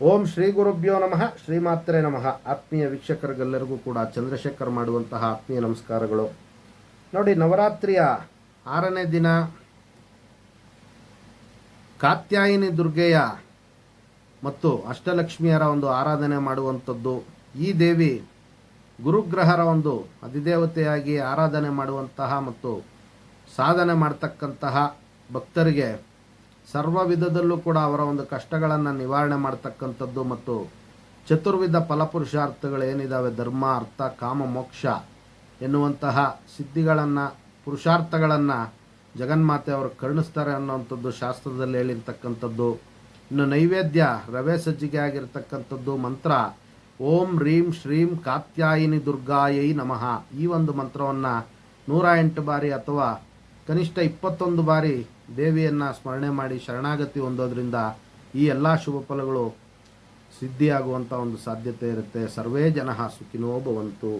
ಓಂ ಶ್ರೀ ಗುರುಭ್ಯೋ ನಮಃ ಶ್ರೀಮಾತ್ರೆ ನಮಃ. ಆತ್ಮೀಯ ವೀಕ್ಷಕರಿಗೆಲ್ಲರಿಗೂ ಕೂಡ ಚಂದ್ರಶೇಖರ್ ಮಾಡುವಂತಹ ಆತ್ಮೀಯ ನಮಸ್ಕಾರಗಳು. ನೋಡಿ, ನವರಾತ್ರಿಯ ಆರನೇ ದಿನ, ಕಾತ್ಯಾಯಿನಿ ದುರ್ಗೆಯ ಮತ್ತು ಅಷ್ಟಲಕ್ಷ್ಮಿಯರ ಒಂದು ಆರಾಧನೆ ಮಾಡುವಂಥದ್ದು. ಈ ದೇವಿ ಗುರುಗ್ರಹರ ಒಂದು ಅಧಿದೇವತೆಯಾಗಿ ಆರಾಧನೆ ಮಾಡುವಂತಹ ಮತ್ತು ಸಾಧನೆ ಮಾಡತಕ್ಕಂತಹ ಭಕ್ತರಿಗೆ ಸರ್ವ ವಿಧದಲ್ಲೂ ಕೂಡ ಅವರ ಒಂದು ಕಷ್ಟಗಳನ್ನು ನಿವಾರಣೆ ಮಾಡ್ತಕ್ಕಂಥದ್ದು ಮತ್ತು ಚತುರ್ವಿಧ ಫಲಪುರುಷಾರ್ಥಗಳು ಏನಿದ್ದಾವೆ ಧರ್ಮ, ಅರ್ಥ, ಕಾಮ, ಮೋಕ್ಷ ಎನ್ನುವಂತಹ ಸಿದ್ಧಿಗಳನ್ನು, ಪುರುಷಾರ್ಥಗಳನ್ನು ಜಗನ್ಮಾತೆ ಅವರು ಕರುಣಿಸ್ತಾರೆ ಅನ್ನೋವಂಥದ್ದು ಶಾಸ್ತ್ರದಲ್ಲಿ ಹೇಳಿರ್ತಕ್ಕಂಥದ್ದು. ಇನ್ನು ನೈವೇದ್ಯ ರವೆ ಸಜ್ಜಿಗೆ ಆಗಿರ್ತಕ್ಕಂಥದ್ದು ಮಂತ್ರ, ಓಂ ರೀಂ ಶ್ರೀಂ ಕಾತ್ಯಾಯಿನಿ ದುರ್ಗಾಯೈ ನಮಃ ಈ ಒಂದು ಮಂತ್ರವನ್ನು ನೂರ ಎಂಟು ಬಾರಿ ಅಥವಾ ಕನಿಷ್ಠ ಇಪ್ಪತ್ತೊಂದು ಬಾರಿ ದೇವಿಯನ್ನು ಸ್ಮರಣೆ ಮಾಡಿ ಶರಣಾಗತಿ ಹೊಂದೋದ್ರಿಂದ ಈ ಎಲ್ಲ ಶುಭ ಫಲಗಳು ಸಿದ್ಧಿಯಾಗುವಂಥ ಒಂದು ಸಾಧ್ಯತೆ ಇರುತ್ತೆ. ಸರ್ವೇ ಜನ ಸುಖಿನೋ ಭವಂತು.